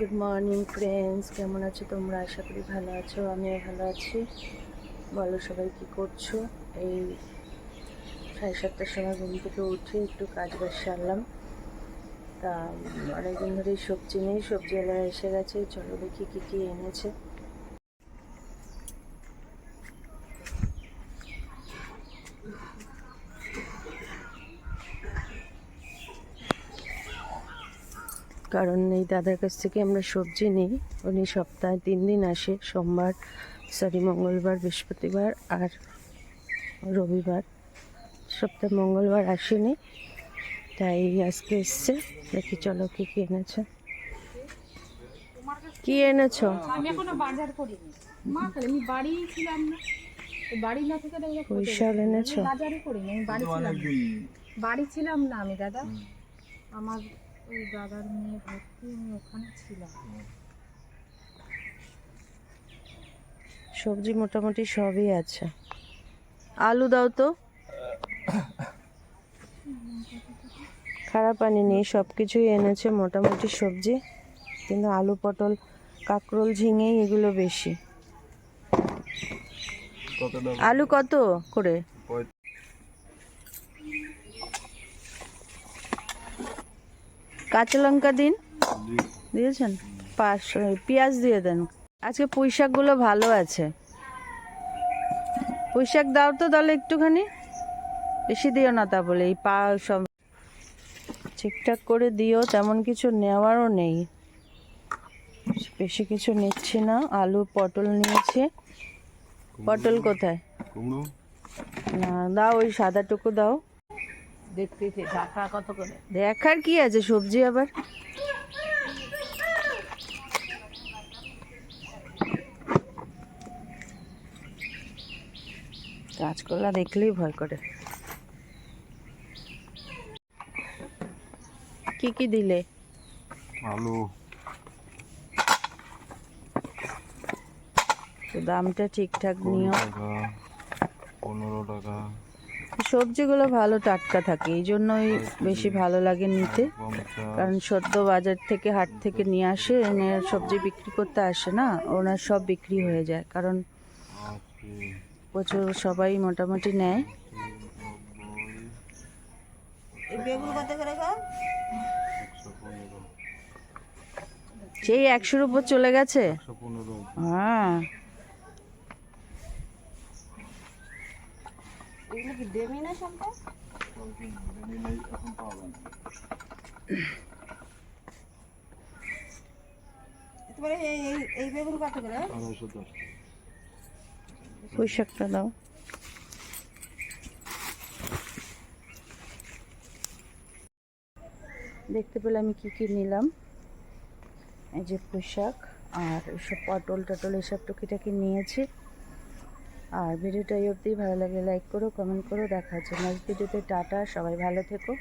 Good morning friends কেমন আছো তোমরা? আশা করি ভালো আছো, আমিও ভালো আছি। বলো সবাই কি করছ? এই সাড়ে সাতটার সময় ঘুম থেকে উঠে একটু কাজ বাজ সারলাম। তা অনেকদিন ধরেই সবজি নেই সবজিওয়ালারা এসে গেছে, চলো দেখি কী কী এনেছে। কারণ এই দাদার কাছ থেকে আমরা সবজি নিই। উনি সপ্তাহে তিন দিন আসে সোমবার সরি মঙ্গলবার বৃহস্পতিবার আর রবিবার। সপ্তাহে মঙ্গলবার আসেনি তাই আজকে এসছে। দেখি চলো কি কি এনেছে। কি এনেছো? আমি এখনও বাজার করিনি। মা খালি আমি বাড়ি ছিলাম না। বাড়ি না থেকে এনেছো? করিনি আমি বাড়ি ছিলাম না। বাড়ি ছিলাম না আমি দাদা। আমার ওই দাদার মেয়ে ভর্তি আমি ওখানে ছিলাম। সবজি মোটামুটি সবই আছে। আলু দাও তো। খারাপ আনিনি সব কিছুই এনেছে মোটামুটি সবজি। কিন্তু আলু পটল কাঁকরোল ঝিঙে এগুলো বেশি। আলু কত করে? কাঁচা লঙ্কা দিন। দিয়েছেন? পাঁচশো পেঁয়াজ দিয়ে দেন। আজকে পুঁই শাকগুলো ভালো আছে। পুঁই শাক দাও তো তাহলে একটুখানি। বেশি দিও না তা বলে এই পা সব ঠিকঠাক করে দিও তেমন কিছু নেওয়ারও নেই। বেশি কিছু নিচ্ছি না আলু পটল নিয়েছে। পটল কোথায়? না দাও ওই সাদাটুকু দাও। দেখতেছি ঢাকা কত করে? দেখার কি আছে? সবজি আবার? কাঁচকলা দেখলেই ভয় করে। কি কি দিলে? আলু। তো দামটা ঠিকঠাক নিও। পনেরো টাকা। সবজিগুলো ভালো টাটকা থাকে এই জন্যই বেশি ভালো লাগে নিতে। কারণ সদ্য বাজার থেকে হাট থেকে নিয়ে আসে এনে সবজি বিক্রি করতে আসে না ওনার সব বিক্রি হয়ে যায়। কারণ প্রচুর সবাই মোটামুটি নেয়। সেই একশোর উপর চলে গেছে? এখন পাবেন আড়াইশো দশ পুঁই শাকটা দাও। দেখতে পেলে আমি কি কি নিলাম? এই যে পুঁই আর এসব পটল টটল এসব টুকিটাকি নিয়েছি। আর ভিডিওটা এই অবধি ভালো লাগে লাইক করো কমেন্ট করো, দেখা হচ্ছে নেক্সট ভিডিওতে টাটা, সবাই ভালো থেকো।